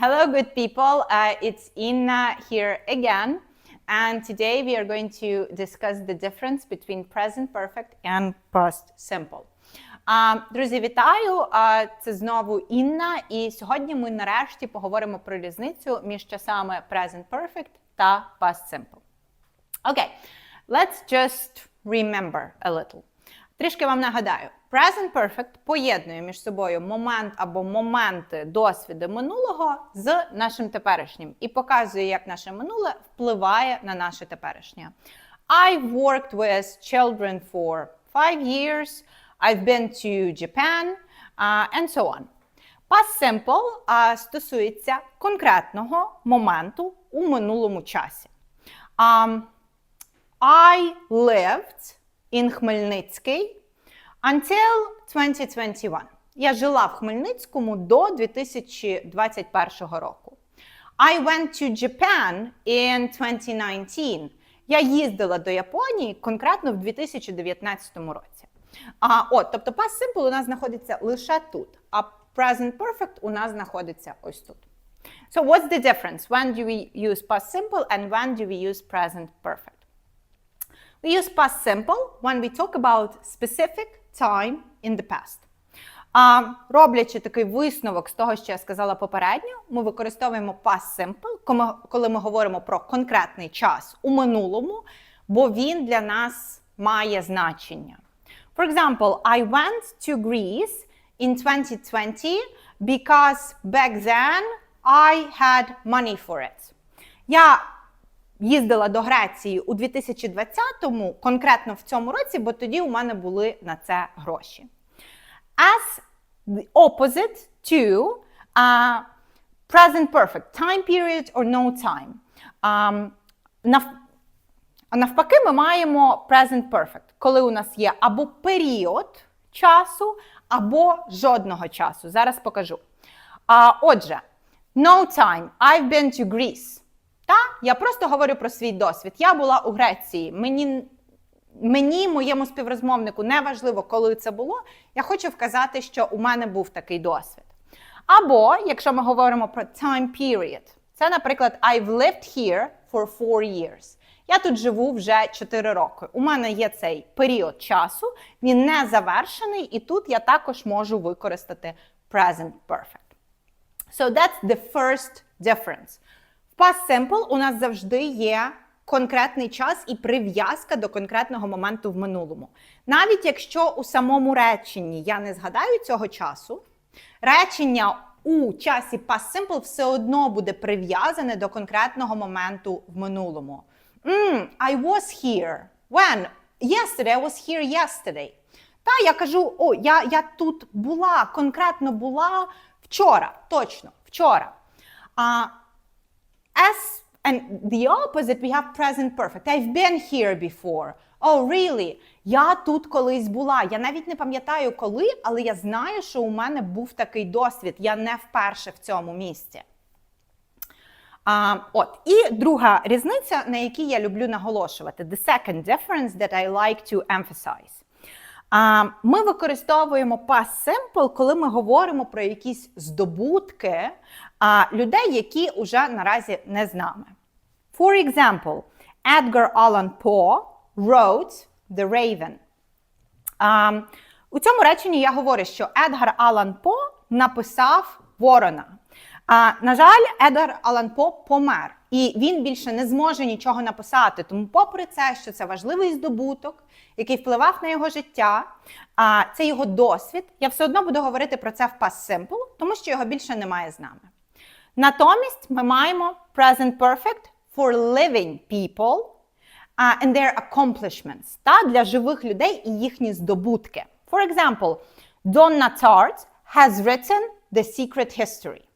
Hello, good people. Uh, it's Inna here again. And today we are going to discuss the difference between present perfect and past simple. А, Друзі, вітаю! А, Це знову Інна. І сьогодні ми нарешті поговоримо про різницю між часами present perfect та past simple. Окей, let's just remember a little. Трішки вам нагадаю, present perfect поєднує між собою момент або моменти досвіду минулого з нашим теперішнім і показує, як наше минуле впливає на наше теперішнє. I've worked with children for five years. I've been to Japan uh, and so on. Past simple uh, стосується конкретного моменту у минулому часі. Um, I lived in Хмельницький until 2021. Я жила в Хмельницькому до 2021 року. I went to Japan in 2019. Я їздила до Японії конкретно в 2019 році. А, от, тобто past simple у нас знаходиться лише тут, а present perfect у нас знаходиться ось тут. So what's the difference? When do we use past simple and when do we use present perfect? We use past simple when we talk about specific time in the past. А, роблячи такий висновок з того, що я сказала попередньо, ми використовуємо past simple, коли ми говоримо про конкретний час у минулому, бо він для нас має значення. For example, I went to Greece in 2020 because back then I had money for it. Я їздила до Греції у 2020-му, конкретно в цьому році, бо тоді у мене були на це гроші. As the opposite to uh, present perfect, time period or no time. Um, нав... Навпаки, ми маємо present perfect, коли у нас є або період часу, або жодного часу. Зараз покажу. А, Отже, no time. I've been to Greece. Та? Я просто говорю про свій досвід. Я була у Греції. Мені, мені, моєму співрозмовнику, не важливо, коли це було. Я хочу вказати, що у мене був такий досвід. Або, якщо ми говоримо про time period, це, наприклад, I've lived here for four years. Я тут живу вже 4 роки. У мене є цей період часу, він не завершений, і тут я також можу використати present perfect. So that's the first difference. Past simple у нас завжди є конкретний час і прив'язка до конкретного моменту в минулому. Навіть якщо у самому реченні я не згадаю цього часу, речення у часі past simple все одно буде прив'язане до конкретного моменту в минулому. Mm, I was here. When? Yesterday. I was here yesterday. Та я кажу, о, я я тут була, конкретно була вчора. Точно, вчора. Uh, as and the opposite, we have present perfect. I've been here before. Oh, really? Я тут колись була. Я навіть не пам'ятаю коли, але я знаю, що у мене був такий досвід. Я не вперше в цьому місці. А, От, і друга різниця, на якій я люблю наголошувати: the second difference that I like to emphasize. Ми використовуємо past simple, коли ми говоримо про якісь здобутки людей, які вже наразі не з нами. For example, Edgar Allan Poe wrote The Raven. У цьому реченні я говорю, що Едгар Алан По написав Ворона. А, На жаль, Едгар Алан По помер, і він більше не зможе нічого написати. Тому, попри це, що це важливий здобуток, який впливав на його життя, а це його досвід. Я все одно буду говорити про це в past simple, тому що його більше немає з нами. Натомість ми маємо present perfect for living people and their accomplishments та для живих людей і їхні здобутки. For example, Donna Tartt has written The Secret History.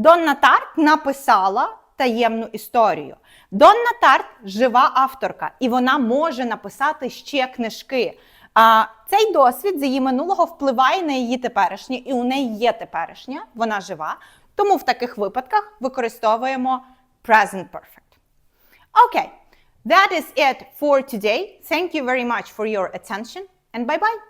Донна Тарт написала таємну історію. Донна Тарт жива авторка, і вона може написати ще книжки. А цей досвід з її минулого впливає на її теперішнє, і у неї є теперішнє, вона жива. Тому в таких випадках використовуємо present perfect. Okay, that is it for today. Thank you very much for your attention and bye-bye.